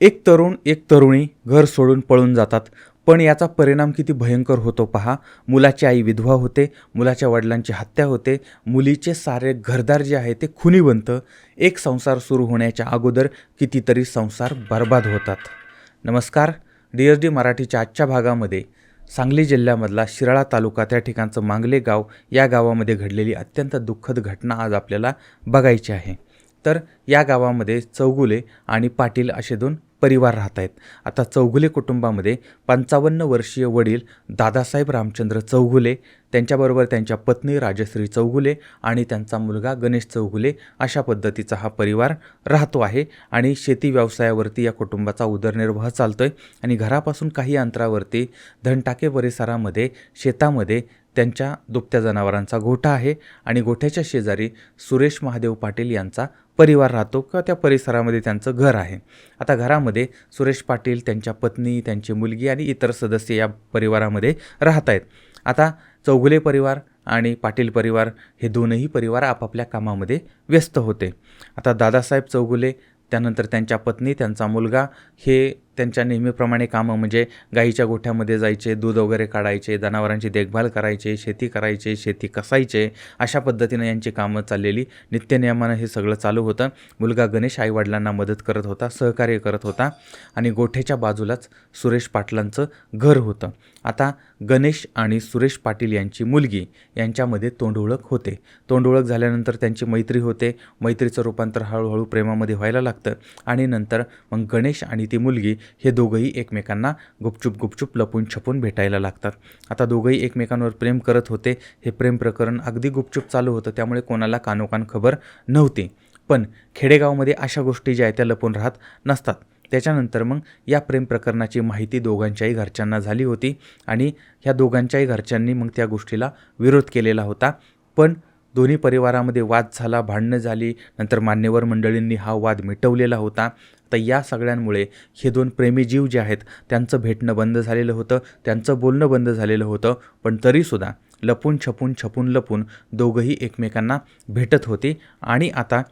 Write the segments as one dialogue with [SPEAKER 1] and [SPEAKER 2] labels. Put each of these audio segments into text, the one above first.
[SPEAKER 1] एक तरुण एक तरुणी घर सोडून पळून जातात. पण याचा परिणाम किती भयंकर होतो पहा. मुलाची आई विधवा होते मुलाच्या वडिलांची हत्या होते मुलीचे सारे घरदार जे आहे ते खुनी बनतं एक संसार सुरू होण्याच्या अगोदर कितीतरी संसार बर्बाद होतात. नमस्कार डी एस डी मराठीच्या आजच्या भागामध्ये सांगली जिल्ह्यामधला शिराळा तालुका त्या ठिकाणचं मांगले गाव या गावामध्ये घडलेली अत्यंत दुःखद घटना आज आपल्याला बघायची आहे. तर या गावामध्ये चौगुले आणि पाटील असे दोन परिवार राहत आहेत आता चौगुले कुटुंबामध्ये पंचावन्न वर्षीय वडील दादासाहेब रामचंद्र चौगुले त्यांच्याबरोबर त्यांच्या पत्नी राजश्री चौगुले आणि त्यांचा मुलगा गणेश चौगुले अशा पद्धतीचा हा परिवार राहतो आहे. आणि शेती व्यवसायावरती या कुटुंबाचा उदरनिर्वाह चालतो आहे आणि घरापासून काही अंतरावरती धनटाके परिसरामध्ये शेतामध्ये त्यांच्या दुभत्या जनावरांचा गोठा आहे. आणि गोठ्याच्या शेजारी सुरेश महादेव पाटील यांचा परिवार राहतो किंवा त्या परिसरामध्ये त्यांचं घर आहे. आता घरामध्ये सुरेश पाटील त्यांच्या पत्नी त्यांची मुलगी आणि इतर सदस्य या परिवारामध्ये राहत आहेत. आता चौगुले परिवार आणि पाटील परिवार हे दोनही परिवार आपापल्या कामामध्ये व्यस्त होते. आता दादासाहेब चौगुले त्यानंतर त्यांच्या पत्नी त्यांचा मुलगा हे त्यांच्या नेहमीप्रमाणे कामं म्हणजे गाईच्या गोठ्यामध्ये जायचे दूध वगैरे काढायचे जनावरांची देखभाल करायचे शेती करायचे शेती कसायचे अशा पद्धतीनं यांची कामं चाललेली नित्यनियमानं हे सगळं चालू होतं. मुलगा गणेश आईवडिलांना मदत करत होता सहकार्य करत होता आणि गोठ्याच्या बाजूलाच सुरेश पाटलांचं घर होतं. आता गणेश आणि सुरेश पाटील यांची मुलगी यांच्यामध्ये तोंडओळख होते. तोंडओळख झाल्यानंतर त्यांची मैत्री होते. मैत्रीचं रूपांतर हळूहळू प्रेमामध्ये व्हायला लागतं आणि नंतर मग गणेश आणि ती मुलगी हे दोघंही एकमेकांना गुपचूप गुपचूप लपून छपून भेटायला लागतात. आता दोघंही एकमेकांवर प्रेम करत होते. हे प्रेम प्रकरण अगदी गुपचूप चालू होतं. त्यामुळे कोणाला कानोकान खबर नव्हती. पण खेडेगावमध्ये अशा गोष्टी ज्या आहेत त्या लपून राहत नसतात. त्याच्यानंतर मग या प्रेम प्रकरणाची माहिती दोघांच्याही घरच्यांना झाली होती आणि ह्या दोघांच्याही घरच्यांनी मग त्या गोष्टीला विरोध केलेला होता. पण दोन्ही परिवारामध्ये वाद झाला भांडणं झाली. नंतर मान्यवर मंडळींनी हा वाद मिटवलेला होता. तर या सगळ्यांमुळे हे दोन प्रेमी जीव जे आहेत त्यांचं भेटणं बंद झालेलं होतं त्यांचं बोलणं बंद झालेलं होतं पण तरीसुद्धा लपून छपून छपून लपून दोघंही एकमेकांना भेटत होते आणि आता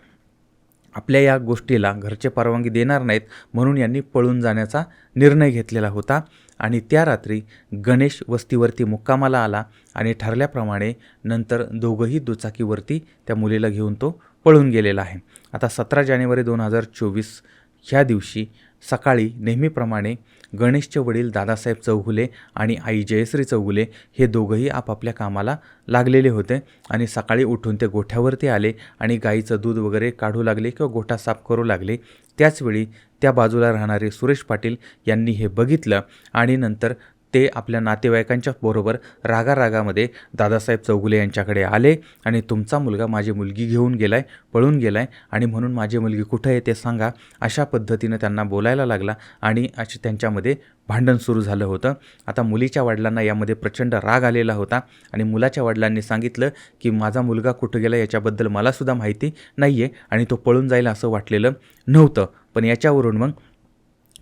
[SPEAKER 1] आपल्या या गोष्टीला घरचे परवानगी देणार नाहीत म्हणून यांनी पळून जाण्याचा निर्णय घेतलेला होता आणि त्या रात्री गणेश वस्तीवरती मुक्कामाला आला आणि ठरल्याप्रमाणे नंतर दोघंही दुचाकीवरती त्या मुलीला घेऊन तो पळून गेलेला आहे. आता सतरा जानेवारी दोन हजार चोवीस ह्या दिवशी सकाळी नेहमीप्रमाणे गणेशचे वडील दादासाहेब चौगुले आणि आई जयश्री चौगुले हे दोघंही आपापल्या कामाला लागलेले होते आणि सकाळी उठून ते गोठ्यावरती आले आणि गाईचं दूध वगैरे काढू लागले किंवा गोठा साफ करू लागले. त्याचवेळी त्या बाजूला राहणारे सुरेश पाटील यांनी हे बघितलं आणि नंतर ते आपल्या नातेवाईकांच्या बरोबर रागारागामध्ये दादासाहेब चौगुले यांच्याकडे आले आणि तुमचा मुलगा माझी मुलगी घेऊन गेला आहे पळून गेला आहे आणि म्हणून माझी मुलगी कुठं आहे ते सांगा अशा पद्धतीनं त्यांना बोलायला लागला आणि अशी त्यांच्यामध्ये भांडण सुरू झालं होतं. आता मुलीच्या वडिलांना यामध्ये प्रचंड राग आलेला होता आणि मुलाच्या वडिलांनी सांगितलं की माझा मुलगा कुठं गेला याच्याबद्दल मलासुद्धा माहिती नाही आहे आणि तो पळून जाईल असं वाटलेलं नव्हतं. पण याच्यावरून मग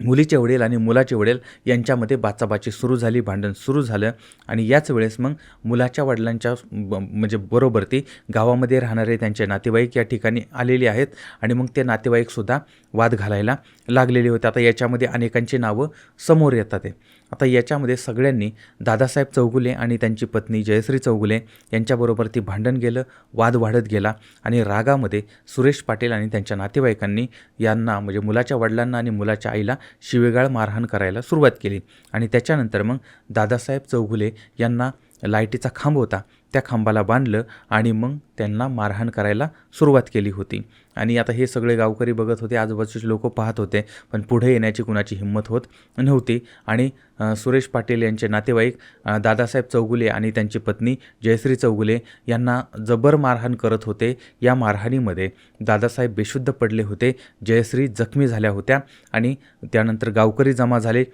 [SPEAKER 1] मुलीचे वडील आणि मुलाचे वडील यांच्यामध्ये बाचाबाची सुरू झाली भांडण सुरू झालं आणि याच वेळेस मग मुलाच्या वडिलांच्या ब म्हणजे बरोबर ती गावामध्ये राहणारे त्यांचे नातेवाईक या ठिकाणी आलेले आहेत आणि मग ते नातेवाईकसुद्धा वाद घालायला लागलेले होते. आता याच्यामध्ये अनेकांची नावं समोर येतात आहे. आता याच्यामध्ये सगळ्यांनी दादासाहेब चौगुले आणि त्यांची पत्नी जयश्री चौगुले यांच्याबरोबर ती भांडण गेलं वाद वाढत गेला आणि रागामध्ये सुरेश पाटील आणि त्यांच्या नातेवाईकांनी यांना म्हणजे मुलाच्या वडिलांना आणि मुलाच्या आईला शिवेगाळ मारहाण करायला सुरुवात केली. आणि त्याच्यानंतर मग दादासाहेब चौगुले यांना लाईटीचा खांब होता. त्या खांबाला बांधलं आणि मग त्यांना मारहाण करायला सुरुवात केली होती. आणि आता हे सगळे गावकरी बघत होते आजूबाजूचे लोक पाहत होते पण पुढे येण्याची कुणाची हिंमत होत नव्हती. आणि सुरेश पाटील यांचे नातेवाईक दादासाहेब चौगुले आणि त्यांची पत्नी जयश्री चौगुले यांना जबर मारहाण करत होते. या मारहाणीमध्ये दादासाहेब बेशुद्ध पडले होते जयश्री जखमी झाल्या होत्या आणि त्यानंतर गावकरी जमा झाले.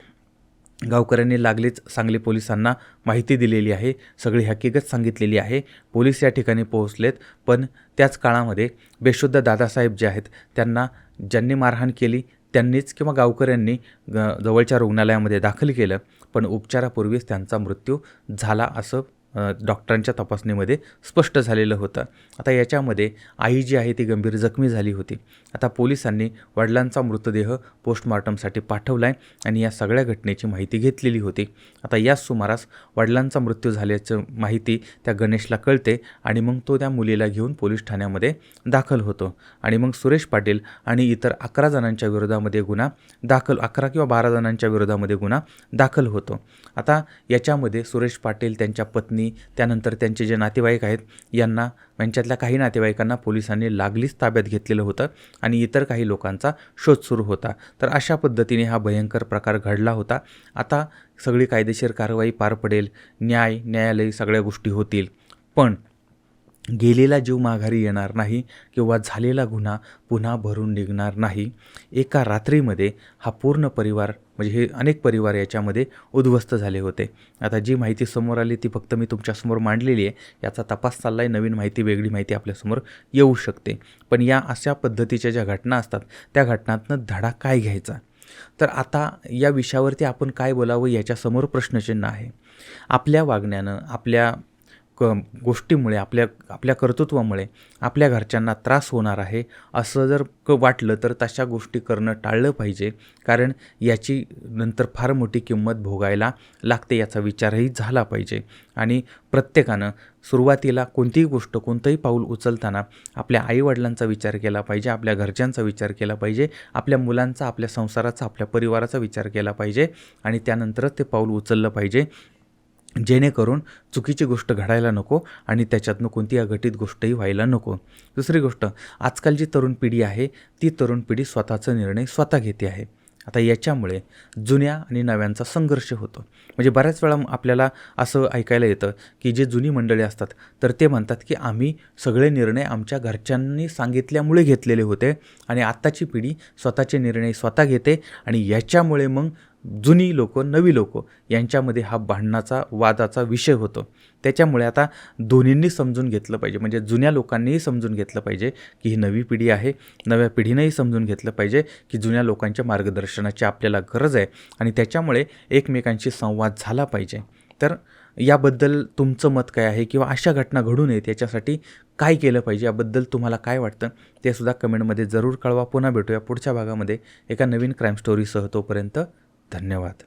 [SPEAKER 1] गावकऱ्यांनी लागलीच सांगली पोलिसांना माहिती दिलेली आहे. सगळी हकीकत सांगितलेली आहे. पोलीस या ठिकाणी पोहोचलेत पण त्याच काळामध्ये बेशुद्ध दादासाहेब जे आहेत त्यांना ज्यांनी मारहाण केली त्यांनीच किंवा गावकऱ्यांनी ग जवळच्या रुग्णालयामध्ये दाखल केलं पण उपचारापूर्वीच त्यांचा मृत्यू झाला असं डॉक्टरांच्या तपासणीमध्ये स्पष्ट झालेलं होतं. आता याच्यामध्ये आई जी आहे ती गंभीर जखमी झाली होती. आता पोलिसांनी वडिलांचा मृतदेह पोस्टमॉर्टमसाठी पाठवला आहे आणि या सगळ्या घटनेची माहिती घेतलेली होती. आता याच सुमारास वडिलांचा मृत्यू झाल्याचं माहिती त्या गणेशला कळते आणि मग तो त्या मुलीला घेऊन पोलीस ठाण्यामध्ये दाखल होतो. आणि मग सुरेश पाटील आणि इतर अकरा जणांच्या विरोधामध्ये गुन्हा दाखल अकरा किंवा बारा जणांच्या विरोधामध्ये गुन्हा दाखल होतो. आता याच्यामध्ये सुरेश पाटील त्यांच्या पत्नी त्यानंतर त्यांचे जे नातेवाईक आहेत यांना यांच्यातल्या काही नातेवाईकांना पोलिसांनी लागलीच ताब्यात घेतलेलं होतं आणि इतर काही लोकांचा शोध सुरू होता. तर अशा पद्धतीने हा भयंकर प्रकार घडला होता. आता सगळी कायदेशीर कारवाई पार पडेल न्याय न्यायालय सगळ्या गोष्टी होतील. पण गेलेला जीव माघारी येणार नाही किंवा झालेला गुन्हा पुन्हा भरून निघणार नाही. एका रात्रीमध्ये हा पूर्ण परिवार म्हणजे हे अनेक परिवार याच्यामध्ये उद्ध्वस्त झाले होते. आता जी माहिती समोर आली ती फक्त मी तुमच्यासमोर मांडलेली आहे. याचा तपास चालला आहे नवीन माहिती वेगळी माहिती आपल्यासमोर येऊ शकते. पण या अशा पद्धतीच्या ज्या घटना असतात त्या घटनातनं धडा काय घ्यायचा? तर आता या विषयावरती आपण काय बोलावं याच्यासमोर प्रश्नचिन्ह आहे. आपल्या वागण्यानं आपल्या क गोष्टीमुळे आपल्या आपल्या कर्तृत्वामुळे आपल्या घरच्यांना त्रास होणार आहे असं जर क वाटलं तर तशा गोष्टी करणं टाळलं पाहिजे. कारण याची नंतर फार मोठी किंमत भोगायला लागते याचा विचारही झाला पाहिजे. आणि प्रत्येकानं सुरुवातीला कोणतीही गोष्ट कोणतंही पाऊल उचलताना आपल्या आईवडिलांचा विचार केला पाहिजे आपल्या घरच्यांचा विचार केला पाहिजे आपल्या मुलांचा आपल्या संसाराचा आपल्या परिवाराचा विचार केला पाहिजे आणि त्यानंतरच ते पाऊल उचललं पाहिजे. जेणेकरून चुकीची गोष्ट घडायला नको आणि त्याच्यातनं कोणती अघटित गोष्टही व्हायला नको. दुसरी गोष्ट आजकाल जी तरुण पिढी आहे ती तरुण पिढी स्वतःचा निर्णय स्वतः घेते आहे. आता याच्यामुळे जुन्या आणि नव्यांचा संघर्ष होतो. म्हणजे बऱ्याच वेळा आपल्याला असं ऐकायला येतं की जे जुनी मंडळी असतात तर ते म्हणतात की आम्ही सगळे निर्णय आमच्या घरच्यांनी सांगितल्यामुळे घेतलेले होते आणि आत्ताची पिढी स्वतःचे निर्णय स्वतः घेते आणि याच्यामुळे मग जुनी लोक नवी लोक यांच्यामध्ये हा भांडणाचा वादाचा विषय होतो. त्याच्यामुळे आता दोन्हींनी समजून घेतलं पाहिजे. म्हणजे जुन्या लोकांनीही समजून घेतलं पाहिजे की ही नवी पिढी आहे. नव्या पिढीनंही समजून घेतलं पाहिजे की जुन्या लोकांच्या मार्गदर्शनाची आपल्याला गरज आहे आणि त्याच्यामुळे एकमेकांशी संवाद झाला पाहिजे. तर याबद्दल तुमचं मत काय आहे किंवा अशा घटना घडू नयेत याच्यासाठी काय केलं पाहिजे? याबद्दल तुम्हाला काय वाटतं? ते सुद्धा कमेंटमध्ये जरूर कळवा. पुन्हा भेटूया पुढच्या भागामध्ये एका नवीन क्राईम स्टोरीसह तोपर्यंत धन्यवाद.